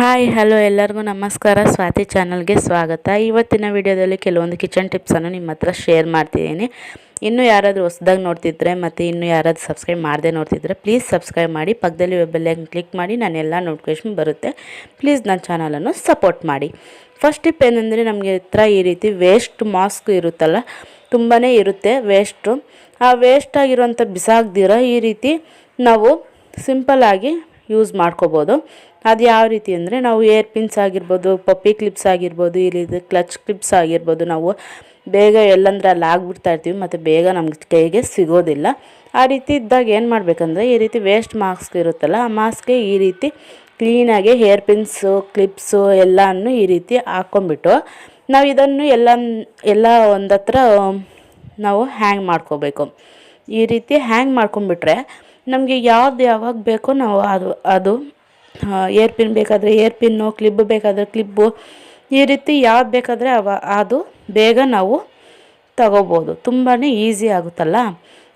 Hi hello ಎಲ್ಲರಿಗೂ ನಮಸ್ಕಾರ. ಸ್ವಾತಿ ಚಾನಲ್ಗೆ ಸ್ವಾಗತ. ಇವತ್ತಿನ ವಿಡಿಯೋದಲ್ಲಿ ಕೆಲವೊಂದು ಕಿಚನ್ ಟಿಪ್ಸನ್ನು ನಿಮ್ಮ ಹತ್ರ ಶೇರ್ ಮಾಡ್ತಿದ್ದೀನಿ. ಇನ್ನೂ ಯಾರಾದರೂ ಹೊಸದಾಗಿ ನೋಡ್ತಿದ್ರೆ ಮತ್ತು ಇನ್ನೂ ಯಾರಾದರೂ ಸಬ್ಸ್ಕ್ರೈಬ್ ಮಾಡದೆ ನೋಡ್ತಿದ್ರೆ ಪ್ಲೀಸ್ ಸಬ್ಸ್ಕ್ರೈಬ್ ಮಾಡಿ, ಪಕ್ಕದಲ್ಲಿ ಬೆಲ್ಲೈಕನ್ ಕ್ಲಿಕ್ ಮಾಡಿ ನಾನೆಲ್ಲ ನೋಟಿಫಿಕೇಶನ್ ಬರುತ್ತೆ. ಪ್ಲೀಸ್ ನನ್ನ ಚಾನಲನ್ನು ಸಪೋರ್ಟ್ ಮಾಡಿ. ಫಸ್ಟ್ ಟಿಪ್ ಏನಂದರೆ ನಮಗೆ ಹತ್ರ ಈ ರೀತಿ ವೇಸ್ಟ್ ಮಾಸ್ಕ್ ಇರುತ್ತಲ್ಲ ತುಂಬಾ ಇರುತ್ತೆ ವೇಸ್ಟು. ಆ ವೇಸ್ಟ್ ಆಗಿರೋಂಥ ಬಿಸಾಕ್ದಿರೋ ಈ ರೀತಿ ನಾವು ಸಿಂಪಲ್ಲಾಗಿ ಯೂಸ್ ಮಾಡ್ಕೋಬೋದು. ಅದು ಯಾವ ರೀತಿ ಅಂದರೆ ನಾವು ಏರ್ ಪಿನ್ಸ್ ಆಗಿರ್ಬೋದು, ಪಪ್ಪಿ ಕ್ಲಿಪ್ಸ್ ಆಗಿರ್ಬೋದು ಇಲ್ಲಿ ರೀತಿ ಕ್ಲಚ್ ಕ್ಲಿಪ್ಸ್ ಆಗಿರ್ಬೋದು ನಾವು ಬೇಗ ಎಲ್ಲಂದ್ರೆ ಅಲ್ಲಿ ಆಗ್ಬಿಡ್ತಾ ಇರ್ತೀವಿ ಮತ್ತು ಬೇಗ ನಮ್ಗೆ ಕೈಗೆ ಸಿಗೋದಿಲ್ಲ. ಆ ರೀತಿ ಇದ್ದಾಗ ಏನು ಮಾಡಬೇಕಂದ್ರೆ ಈ ರೀತಿ ವೇಸ್ಟ್ ಮಾಸ್ಕ್ ಇರುತ್ತಲ್ಲ, ಆ ಮಾಸ್ಕ್ಗೆ ಈ ರೀತಿ ಕ್ಲೀನಾಗಿ ಹೇರ್ ಪಿನ್ಸು ಕ್ಲಿಪ್ಸು ಎಲ್ಲನೂ ಈ ರೀತಿ ಹಾಕ್ಕೊಂಬಿಟ್ಟು ನಾವು ಇದನ್ನು ಎಲ್ಲ ಎಲ್ಲ ಒಂದತ್ರ ನಾವು ಹ್ಯಾಂಗ್ ಮಾಡ್ಕೋಬೇಕು. ಈ ರೀತಿ ಹ್ಯಾಂಗ್ ಮಾಡ್ಕೊಂಬಿಟ್ರೆ ನಮಗೆ ಯಾವ್ದು ಯಾವಾಗ ಬೇಕೋ ನಾವು ಅದು ಅದು ಏರ್ ಪಿನ್ ಬೇಕಾದರೆ ಏರ್ ಪಿನ್ನು ಕ್ಲಿಬ್ ಬೇಕಾದರೆ ಕ್ಲಿಬ್ಬು ಈ ರೀತಿ ಯಾವ್ದು ಬೇಕಾದರೆ ಅವ, ಅದು ಬೇಗ ನಾವು ತಗೋಬೋದು. ತುಂಬಾ ಈಸಿ ಆಗುತ್ತಲ್ಲ?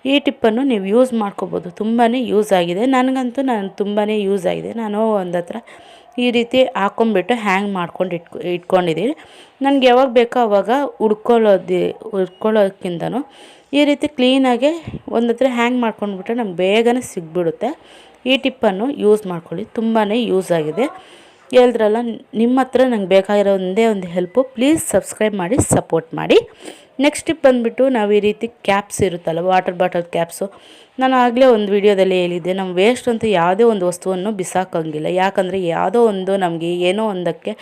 ಈ ಟಿಪ್ಪನ್ನು ನೀವು ಯೂಸ್ ಮಾಡ್ಕೋಬೋದು. ತುಂಬಾ ಯೂಸ್ ಆಗಿದೆ. ನನಗಂತೂ ನಾನು ತುಂಬಾ ಯೂಸ್ ಆಗಿದೆ. ನಾನು ಒಂದು ಹತ್ರ ಈ ರೀತಿ ಹಾಕೊಂಡ್ಬಿಟ್ಟು ಹ್ಯಾಂಗ್ ಮಾಡ್ಕೊಂಡು ಇಟ್ಕೊ ಇಟ್ಕೊಂಡಿದ್ದೀನಿ ನನಗೆ ಯಾವಾಗ ಬೇಕೋ ಅವಾಗ ಉಡ್ಕೊಳ್ಳೋದು ಉಡ್ಕೊಳ್ಳೋಕ್ಕಿಂತನೂ ಈ ರೀತಿ ಕ್ಲೀನಾಗೆ ಒಂದು ಹತ್ರ ಹ್ಯಾಂಗ್ ಮಾಡ್ಕೊಂಡ್ಬಿಟ್ರೆ ನಮ್ಗೆ ಬೇಗನೆ ಸಿಗ್ಬಿಡುತ್ತೆ. ಈ ಟಿಪ್ಪನ್ನು ಯೂಸ್ ಮಾಡ್ಕೊಳ್ಳಿ. ತುಂಬಾ ಯೂಸ್ ಆಗಿದೆ. ಹೇಳಿದ್ರಲ್ಲ, ನಿಮ್ಮ ಹತ್ರ ನಂಗೆ ಬೇಕಾಗಿರೋ ಒಂದೇ ಒಂದು ಹೆಲ್ಪು, ಪ್ಲೀಸ್ ಸಬ್ಸ್ಕ್ರೈಬ್ ಮಾಡಿ, ಸಪೋರ್ಟ್ ಮಾಡಿ. ನೆಕ್ಸ್ಟ್ ಟಿಪ್ ಬಂದುಬಿಟ್ಟು ನಾವು ಈ ರೀತಿ ಕ್ಯಾಪ್ಸ್ ಇರುತ್ತಲ್ಲ, ವಾಟರ್ ಬಾಟಲ್ ಕ್ಯಾಪ್ಸು. ನಾನು ಆಗಲೇ ಒಂದು ವಿಡಿಯೋದಲ್ಲಿ ಹೇಳಿದ್ದೆ, ನಮ್ಮ ವೇಸ್ಟ್ ಅಂತ ಯಾವುದೇ ಒಂದು ವಸ್ತುವನ್ನು ಬಿಸಾಕಂಗಿಲ್ಲ. ಯಾಕಂದರೆ ಯಾವುದೋ ಒಂದು ನಮಗೆ ಏನೋ ಒಂದಕ್ಕೆ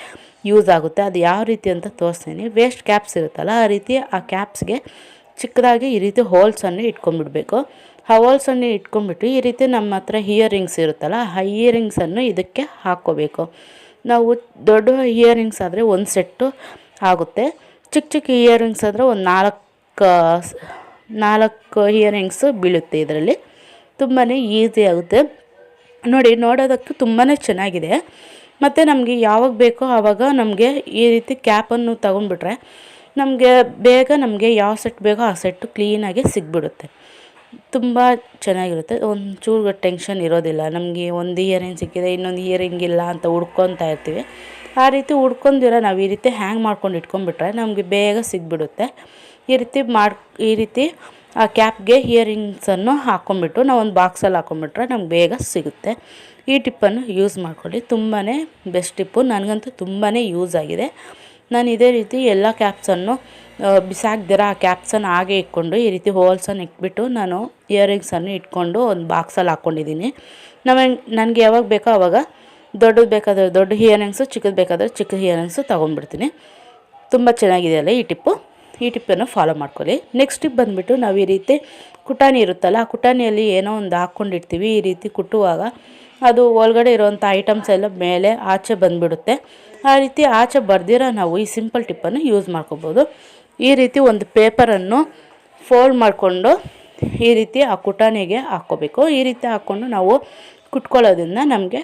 ಯೂಸ್ ಆಗುತ್ತೆ, ಅದು ಯಾವ ರೀತಿ ಅಂತ ತೋರಿಸ್ತೀನಿ. ವೇಸ್ಟ್ ಕ್ಯಾಪ್ಸ್ ಇರುತ್ತಲ್ಲ, ಆ ರೀತಿ ಆ ಕ್ಯಾಪ್ಸ್ಗೆ ಚಿಕ್ಕದಾಗಿ ಈ ರೀತಿ ಹೋಲ್ಸನ್ನು ಇಟ್ಕೊಂಡ್ಬಿಡ್ಬೇಕು. ಆ ಹೋಲ್ಸನ್ನು ಇಟ್ಕೊಂಡ್ಬಿಟ್ಟು ಈ ರೀತಿ ನಮ್ಮ ಹತ್ರ ಇಯರಿಂಗ್ಸ್ ಇರುತ್ತಲ್ಲ, ಆ ಇಯರಿಂಗ್ಸನ್ನು ಇದಕ್ಕೆ ಹಾಕ್ಕೋಬೇಕು. ನಾವು ದೊಡ್ಡ ಇಯರಿಂಗ್ಸ್ ಆದರೆ ಒಂದು ಸೆಟ್ಟು ಆಗುತ್ತೆ. ಚಿಕ್ಕ ಚಿಕ್ಕ ಇಯರಿಂಗ್ಸ್ ಆದರೆ ಒಂದು ನಾಲ್ಕು ನಾಲ್ಕು ಇಯರಿಂಗ್ಸು ಬೀಳುತ್ತೆ ಇದರಲ್ಲಿ. ತುಂಬಾ ಈಸಿ ಆಗುತ್ತೆ. ನೋಡಿ, ನೋಡೋದಕ್ಕೆ ತುಂಬಾ ಚೆನ್ನಾಗಿದೆ. ಮತ್ತು ನಮಗೆ ಯಾವಾಗ ಬೇಕೋ ಆವಾಗ ನಮಗೆ ಈ ರೀತಿ ಕ್ಯಾಪನ್ನು ತೊಗೊಂಡ್ಬಿಟ್ರೆ ನಮಗೆ ಬೇಗ ನಮಗೆ ಯಾವ ಸೆಟ್ ಬೇಕೋ ಆ ಸೆಟ್ಟು ಕ್ಲೀನಾಗಿ ಸಿಗ್ಬಿಡುತ್ತೆ. ತುಂಬ ಚೆನ್ನಾಗಿರುತ್ತೆ. ಒಂದು ಚೂರು ಟೆನ್ಷನ್ ಇರೋದಿಲ್ಲ. ನಮಗೆ ಒಂದು ಇಯರಿಂಗ್ ಸಿಕ್ಕಿದೆ, ಇನ್ನೊಂದು ಇಯರಿಂಗ್ ಇಲ್ಲ ಅಂತ ಹುಡ್ಕೊತಾ ಇರ್ತೀವಿ. ಆ ರೀತಿ ಹುಡ್ಕೊಂಡಿರ ನಾವು ಈ ರೀತಿ ಹ್ಯಾಂಗ್ ಮಾಡ್ಕೊಂಡು ಇಟ್ಕೊಂಡ್ಬಿಟ್ರೆ ನಮಗೆ ಬೇಗ ಸಿಗ್ಬಿಡುತ್ತೆ. ಈ ರೀತಿ ಮಾಡಿ, ಈ ರೀತಿ ಆ ಕ್ಯಾಪ್ಗೆ ಇಯರಿಂಗ್ಸನ್ನು ಹಾಕ್ಕೊಂಬಿಟ್ಟು ನಾವು ಒಂದು ಬಾಕ್ಸಲ್ಲಿ ಹಾಕ್ಕೊಂಬಿಟ್ರೆ ನಮ್ಗೆ ಬೇಗ ಸಿಗುತ್ತೆ. ಈ ಟಿಪ್ಪನ್ನು ಯೂಸ್ ಮಾಡ್ಕೊಳ್ಳಿ. ತುಂಬಾ ಬೆಸ್ಟ್ ಟಿಪ್ಪು ನನಗಂತೂ ತುಂಬಾ ಯೂಸ್ ಆಗಿದೆ. ನಾನು ಇದೇ ರೀತಿ ಎಲ್ಲ ಕ್ಯಾಪ್ಸನ್ನು ಬಿಸಾಕ್ದಿರ ಆ ಕ್ಯಾಪ್ಸನ್ನು ಹಾಗೆ ಇಟ್ಕೊಂಡು ಈ ರೀತಿ ಹೋಲ್ಸನ್ನು ಇಟ್ಬಿಟ್ಟು ನಾನು ಇಯರಿಂಗ್ಸನ್ನು ಇಟ್ಕೊಂಡು ಒಂದು ಬಾಕ್ಸಲ್ಲಿ ಹಾಕ್ಕೊಂಡಿದ್ದೀನಿ. ನಮಗೆ ನನಗೆ ಯಾವಾಗ ಬೇಕೋ ಆವಾಗ ದೊಡ್ಡದು ಬೇಕಾದರೆ ದೊಡ್ಡ ಇಯರಿಂಗ್ಸು ಚಿಕ್ಕದು ಬೇಕಾದರೆ ಚಿಕ್ಕ ಇಯರಿಂಗ್ಸು ತೊಗೊಂಡ್ಬಿಡ್ತೀನಿ. ತುಂಬ ಚೆನ್ನಾಗಿದೆಯಲ್ಲ ಈ ಟಿಪ್ಪು? ಈ ಟಿಪ್ಪನ್ನು ಫಾಲೋ ಮಾಡ್ಕೊಳ್ಳಿ. ನೆಕ್ಸ್ಟ್ ಟಿಪ್ ಬಂದುಬಿಟ್ಟು ನಾವು ಈ ರೀತಿ ಕುಟಾಣಿ ಇರುತ್ತಲ್ಲ, ಆ ಕುಟಾಣಿಯಲ್ಲಿ ಏನೋ ಒಂದು ಹಾಕ್ಕೊಂಡಿರ್ತೀವಿ, ಈ ರೀತಿ ಕುಟ್ಟುವಾಗ ಅದು ಒಳಗಡೆ ಇರೋವಂಥ ಐಟಮ್ಸ್ ಎಲ್ಲ ಮೇಲೆ ಆಚೆ ಬಂದುಬಿಡುತ್ತೆ. ಆ ರೀತಿ ಆಚೆ ಬರ್ದಿರೋ ನಾವು ಈ ಸಿಂಪಲ್ ಟಿಪ್ಪನ್ನು ಯೂಸ್ ಮಾಡ್ಕೋಬೋದು. ಈ ರೀತಿ ಒಂದು ಪೇಪರನ್ನು ಫೋಲ್ಡ್ ಮಾಡಿಕೊಂಡು ಈ ರೀತಿ ಆ ಕುಟಾಣಿಗೆ ಹಾಕ್ಕೋಬೇಕು. ಈ ರೀತಿ ಹಾಕ್ಕೊಂಡು ನಾವು ಕುಟ್ಕೊಳ್ಳೋದ್ರಿಂದ ನಮಗೆ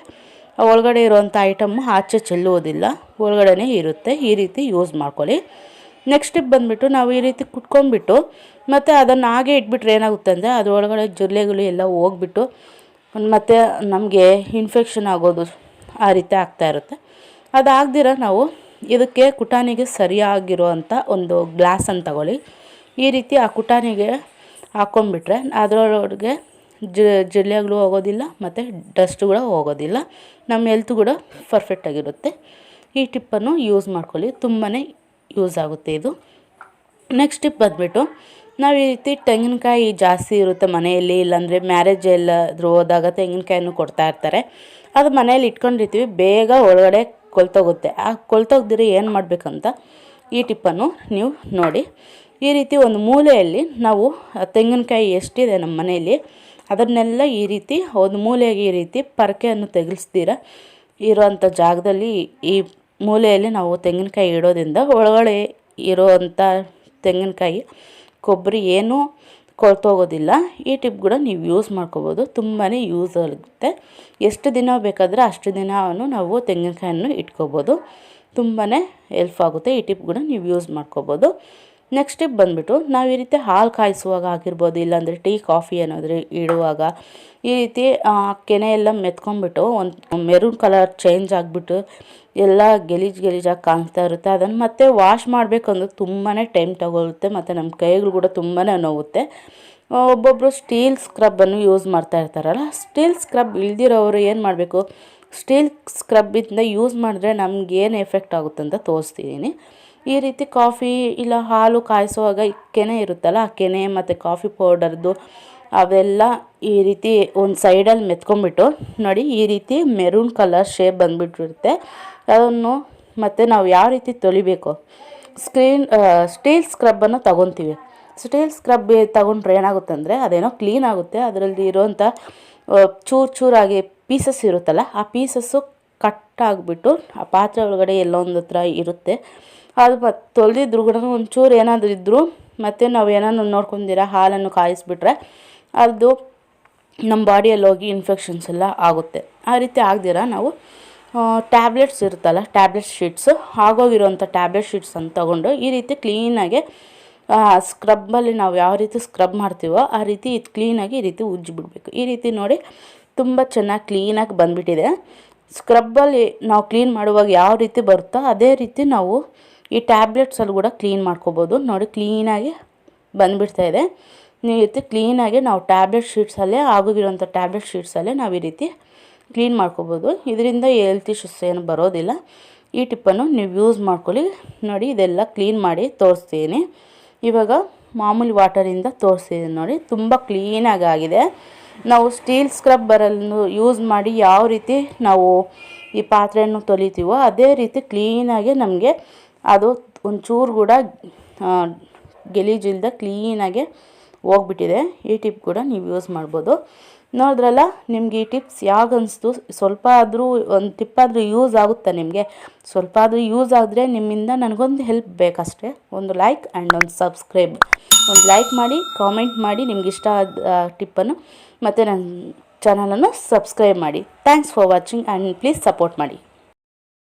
ಒಳಗಡೆ ಇರುವಂಥ ಐಟಮ್ಮು ಆಚೆ ಚೆಲ್ಲುವುದಿಲ್ಲ ಒಳಗಡೆ ಇರುತ್ತೆ. ಈ ರೀತಿ ಯೂಸ್ ಮಾಡ್ಕೊಳ್ಳಿ. ನೆಕ್ಸ್ಟ್ ಸ್ಟೆಪ್ ಬಂದುಬಿಟ್ಟು ನಾವು ಈ ರೀತಿ ಕುಟ್ಕೊಂಡ್ಬಿಟ್ಟು ಮತ್ತು ಅದನ್ನು ಹಾಗೆ ಇಟ್ಬಿಟ್ರೆ ಏನಾಗುತ್ತೆ ಅಂದರೆ ಅದರೊಳಗಡೆ ಜೊಲ್ಲೆಗಳು ಎಲ್ಲ ಹೋಗ್ಬಿಟ್ಟು ಮತ್ತು ನಮಗೆ ಇನ್ಫೆಕ್ಷನ್ ಆಗೋದು ಆ ರೀತಿ ಆಗ್ತಾಯಿರುತ್ತೆ ಅದಾಗ್ದಿರ ನಾವು ಇದಕ್ಕೆ ಕುಟಾನಿಗೆ ಸರಿಯಾಗಿರುವಂಥ ಒಂದು ಗ್ಲಾಸನ್ನು ತಗೊಳ್ಳಿ. ಈ ರೀತಿ ಆ ಕುಟಾನಿಗೆ ಹಾಕ್ಕೊಂಬಿಟ್ರೆ ಅದರೊಳಗೆ ಜಿಲ್ಲೆಗಳು ಹೋಗೋದಿಲ್ಲ ಮತ್ತು ಡಸ್ಟ್ ಕೂಡ ಹೋಗೋದಿಲ್ಲ. ನಮ್ಮ ಹೆಲ್ತ್ ಕೂಡ ಪರ್ಫೆಕ್ಟಾಗಿರುತ್ತೆ ಈ ಟಿಪ್ಪನ್ನು ಯೂಸ್ ಮಾಡ್ಕೊಳ್ಳಿ. ತುಂಬಾ ಯೂಸ್ ಆಗುತ್ತೆ ಇದು. ನೆಕ್ಸ್ಟ್ ಟಿಪ್ ಬಂದುಬಿಟ್ಟು, ನಾವು ಈ ರೀತಿ ತೆಂಗಿನಕಾಯಿ ಜಾಸ್ತಿ ಇರುತ್ತೆ ಮನೆಯಲ್ಲಿ, ಇಲ್ಲಾಂದರೆ ಮ್ಯಾರೇಜ್ ಎಲ್ಲಾದರೂ ಹೋದಾಗ ತೆಂಗಿನಕಾಯನ್ನು ಕೊಡ್ತಾ ಇರ್ತಾರೆ. ಅದು ಮನೆಯಲ್ಲಿ ಇಟ್ಕೊಂಡಿರ್ತೀವಿ, ಬೇಗ ಒಳಗಡೆ ಕೊಳ್ತೋಗುತ್ತೆ ಆ ಕೊಳ್ತೋಗ್ದಿರ ಏನು ಮಾಡಬೇಕಂತ ಈ ಟಿಪ್ಪನ್ನು ನೀವು ನೋಡಿ. ಈ ರೀತಿ ಒಂದು ಮೂಲೆಯಲ್ಲಿ ನಾವು ತೆಂಗಿನಕಾಯಿ ಎಷ್ಟಿದೆ ನಮ್ಮ ಮನೆಯಲ್ಲಿ, ಅದನ್ನೆಲ್ಲ ಈ ರೀತಿ, ಒಂದು ಮೂಲೆಗೆ ಈ ರೀತಿ ಪರಕೆಯನ್ನು ತೆಗಲಿಸ್ತೀರ ಇರೋವಂಥ ಜಾಗದಲ್ಲಿ ಈ ಮೂಲೆಯಲ್ಲಿ ನಾವು ತೆಂಗಿನಕಾಯಿ ಇಡೋದ್ರಿಂದ ಒಳಗಡೆ ಇರೋವಂಥ ತೆಂಗಿನಕಾಯಿ, ಕೊಬ್ಬರಿ ಏನೂ ಕೊಳ್ತೋಗೋದಿಲ್ಲ. ಈ ಟಿಪ್ ಕೂಡ ನೀವು ಯೂಸ್ ಮಾಡ್ಕೋಬೋದು. ತುಂಬಾ ಯೂಸ್ ಆಗುತ್ತೆ. ಎಷ್ಟು ದಿನ ಬೇಕಾದರೆ ಅಷ್ಟು ದಿನವೂ ನಾವು ತೆಂಗಿನಕಾಯನ್ನು ಇಟ್ಕೋಬೋದು. ತುಂಬಾ ಹೆಲ್ಪ್ ಆಗುತ್ತೆ. ಈ ಟಿಪ್ ಕೂಡ ನೀವು ಯೂಸ್ ಮಾಡ್ಕೋಬೋದು. ನೆಕ್ಸ್ಟ್ ಸ್ಟೆಪ್ ಬಂದುಬಿಟ್ಟು ನಾವು ಈ ರೀತಿ ಹಾಲು ಕಾಯಿಸುವಾಗ ಆಗಿರ್ಬೋದು, ಇಲ್ಲಾಂದರೆ ಟೀ, ಕಾಫಿ ಏನಾದರೂ ಇಡುವಾಗ ಈ ರೀತಿ ಕೆನೆ ಎಲ್ಲ ಮೆತ್ಕೊಂಡ್ಬಿಟ್ಟು ಒಂದು ಮೆರೂನ್ ಕಲರ್ ಚೇಂಜ್ ಆಗಿಬಿಟ್ಟು ಎಲ್ಲ ಗಲೀಜು ಗಲೀಜಾಗಿ ಕಾಣಿಸ್ತಾ ಇರುತ್ತೆ. ಅದನ್ನು ಮತ್ತೆ ವಾಶ್ ಮಾಡಬೇಕಂದ್ರೆ ತುಂಬಾ ಟೈಮ್ ತಗೊಳುತ್ತೆ, ಮತ್ತು ನಮ್ಮ ಕೈಗಳು ಕೂಡ ತುಂಬಾ ನೋವುತ್ತೆ. ಒಬ್ಬೊಬ್ಬರು ಸ್ಟೀಲ್ ಸ್ಕ್ರಬ್ಬನ್ನು ಯೂಸ್ ಮಾಡ್ತಾ ಇರ್ತಾರಲ್ಲ, ಸ್ಟೀಲ್ ಸ್ಕ್ರಬ್ ಇಲ್ದಿರೋರು ಏನು ಮಾಡಬೇಕು, ಸ್ಟೀಲ್ ಸ್ಕ್ರಬ್ಬಿಂದ ಯೂಸ್ ಮಾಡಿದ್ರೆ ನಮ್ಗೆ ಏನು ಎಫೆಕ್ಟ್ ಆಗುತ್ತೆ ಅಂತ ತೋರಿಸ್ತಿದ್ದೀನಿ ಈ ರೀತಿ ಕಾಫಿ ಇಲ್ಲ ಹಾಲು ಕಾಯಿಸುವಾಗ ಕೆನೆ ಇರುತ್ತಲ್ಲ, ಆ ಕೆನೆ ಮತ್ತು ಕಾಫಿ ಪೌಡರ್ದು ಅವೆಲ್ಲ ಈ ರೀತಿ ಒಂದು ಸೈಡಲ್ಲಿ ಮೆತ್ಕೊಂಡ್ಬಿಟ್ಟು ನೋಡಿ, ಈ ರೀತಿ ಮೆರೂನ್ ಕಲರ್ ಶೇಪ್ ಬಂದುಬಿಟ್ಟಿರುತ್ತೆ. ಅದನ್ನು ಮತ್ತು ನಾವು ಯಾವ ರೀತಿ ತೊಳಿಬೇಕು? ಸ್ಕ್ರೀನ್ ಸ್ಟೀಲ್ ಸ್ಕ್ರಬ್ಬನ್ನು ತಗೊತೀವಿ. ಸ್ಟೀಲ್ ಸ್ಕ್ರಬ್ ತಗೊಂಡ್ರೆ ಏನಾಗುತ್ತೆ ಅಂದರೆ, ಅದೇನೋ ಕ್ಲೀನ್ ಆಗುತ್ತೆ, ಅದರಲ್ಲಿ ಇರೋವಂಥ ಚೂರು ಚೂರಾಗಿ ಪೀಸಸ್ ಇರುತ್ತಲ್ಲ, ಆ ಪೀಸಸ್ಸು ಕಟ್ ಆಗಿಬಿಟ್ಟು ಆ ಪಾತ್ರೆ ಒಳಗಡೆ ಎಲ್ಲೊಂದು ಹತ್ರ ಇರುತ್ತೆ. ಅದು ಮತ್ತು ತೊಳೆದಿದ್ರು ಕೂಡ ಒಂಚೂರು ಏನಾದರೂ ಇದ್ದರೂ ಮತ್ತು ನಾವು ಏನಾದ್ರು ನೋಡ್ಕೊಂಡಿರ ಹಾಲನ್ನು ಕಾಯಿಸ್ಬಿಟ್ರೆ ಅದು ನಮ್ಮ ಬಾಡಿಯಲ್ಲಿ ಹೋಗಿ ಇನ್ಫೆಕ್ಷನ್ಸ್ ಎಲ್ಲ ಆಗುತ್ತೆ. ಆ ರೀತಿ ಆಗದಿರ ನಾವು ಟ್ಯಾಬ್ಲೆಟ್ಸ್ ಇರುತ್ತಲ್ಲ ಟ್ಯಾಬ್ಲೆಟ್ ಶೀಟ್ಸ್ ಆಗೋಗಿರೋಂಥ ಟ್ಯಾಬ್ಲೆಟ್ ಶೀಟ್ಸ್ ಅಂತ ತೊಗೊಂಡು ಈ ರೀತಿ ಕ್ಲೀನಾಗಿ ಸ್ಕ್ರಬ್ಬಲ್ಲಿ ನಾವು ಯಾವ ರೀತಿ ಸ್ಕ್ರಬ್ ಮಾಡ್ತೀವೋ ಆ ರೀತಿ ಇದು ಕ್ಲೀನಾಗಿ ಈ ರೀತಿ ಉಜ್ಜಿ ಬಿಡಬೇಕು ಈ ರೀತಿ ನೋಡಿ ತುಂಬ ಚೆನ್ನಾಗಿ ಕ್ಲೀನಾಗಿ ಬಂದುಬಿಟ್ಟಿದೆ. ಸ್ಕ್ರಬ್ಬಲ್ಲಿ ನಾವು ಕ್ಲೀನ್ ಮಾಡುವಾಗ ಯಾವ ರೀತಿ ಬರುತ್ತೋ ಅದೇ ರೀತಿ ನಾವು ಈ ಟ್ಯಾಬ್ಲೆಟ್ಸಲ್ಲಿ ಕೂಡ ಕ್ಲೀನ್ ಮಾಡ್ಕೋಬೋದು. ನೋಡಿ ಕ್ಲೀನಾಗಿ ಬಂದುಬಿಡ್ತಾ ಇದೆ. ನೀವು ರೀತಿ ಕ್ಲೀನಾಗಿ ನಾವು ಟ್ಯಾಬ್ಲೆಟ್ ಶೀಟ್ಸಲ್ಲೇ ಆಗೋಗಿರೋಂಥ ಟ್ಯಾಬ್ಲೆಟ್ ಶೀಟ್ಸಲ್ಲೇ ನಾವು ಈ ರೀತಿ ಕ್ಲೀನ್ ಮಾಡ್ಕೋಬೋದು. ಇದರಿಂದ ಹೆಲ್ತ್ ಇಶ್ಯೂಸ್ ಏನು ಬರೋದಿಲ್ಲ. ಈ ಟಿಪ್ಪನ್ನು ನೀವು ಯೂಸ್ ಮಾಡ್ಕೊಳ್ಳಿ. ನೋಡಿ, ಇದೆಲ್ಲ ಕ್ಲೀನ್ ಮಾಡಿ ತೋರಿಸ್ತೀನಿ. ಇವಾಗ ಮಾಮೂಲಿ ವಾಟರಿಂದ ತೋರಿಸ್ತೀನಿ ನೋಡಿ. ತುಂಬ ಕ್ಲೀನಾಗಿ ಆಗಿದೆ. ನಾವು ಸ್ಟೀಲ್ ಸ್ಕ್ರಬ್ಬರನ್ನು ಯೂಸ್ ಮಾಡಿ ಯಾವ ರೀತಿ ನಾವು ಈ ಪಾತ್ರೆಯನ್ನು ತೊಲಿತೀವೋ ಅದೇ ರೀತಿ ಕ್ಲೀನಾಗಿ ನಮಗೆ ಅದು ಒಂಚೂರು ಕೂಡ ಆ, ಗಲೀಜಿಲ್ದ ಕ್ಲೀನಾಗೆ ಹೋಗ್ಬಿಟ್ಟಿದೆ. ಈ ಟಿಪ್ ಕೂಡ ನೀವು ಯೂಸ್ ಮಾಡ್ಬೋದು. ನೋಡಿದ್ರಲ್ಲ ನಿಮ್ಗೆ ಈ ಟಿಪ್ಸ್ ಯಾವಾಗ ಅನಿಸ್ತು? ಸ್ವಲ್ಪ ಆದರೂ ಒಂದು ಟಿಪ್ ಆದರೂ ಯೂಸ್ ಆಗುತ್ತಾ ನಿಮಗೆ? ಸ್ವಲ್ಪ ಆದರೂ ಯೂಸ್ ಆದರೆ ನಿಮ್ಮಿಂದ ನನಗೊಂದು ಹೆಲ್ಪ್ ಬೇಕಷ್ಟೇ. ಒಂದು ಲೈಕ್ ಆ್ಯಂಡ್ ಒಂದು ಸಬ್ಸ್ಕ್ರೈಬ್ ಒಂದು ಲೈಕ್ ಮಾಡಿ ಕಾಮೆಂಟ್ ಮಾಡಿ ನಿಮ್ಗೆ ಇಷ್ಟ ಆದ ಟಿಪ್ಪನ್ನು ಮತ್ತು ನನ್ನ ಚಾನಲನ್ನು ಸಬ್ಸ್ಕ್ರೈಬ್ ಮಾಡಿ. Thanks for watching and please support ಮಾಡಿ.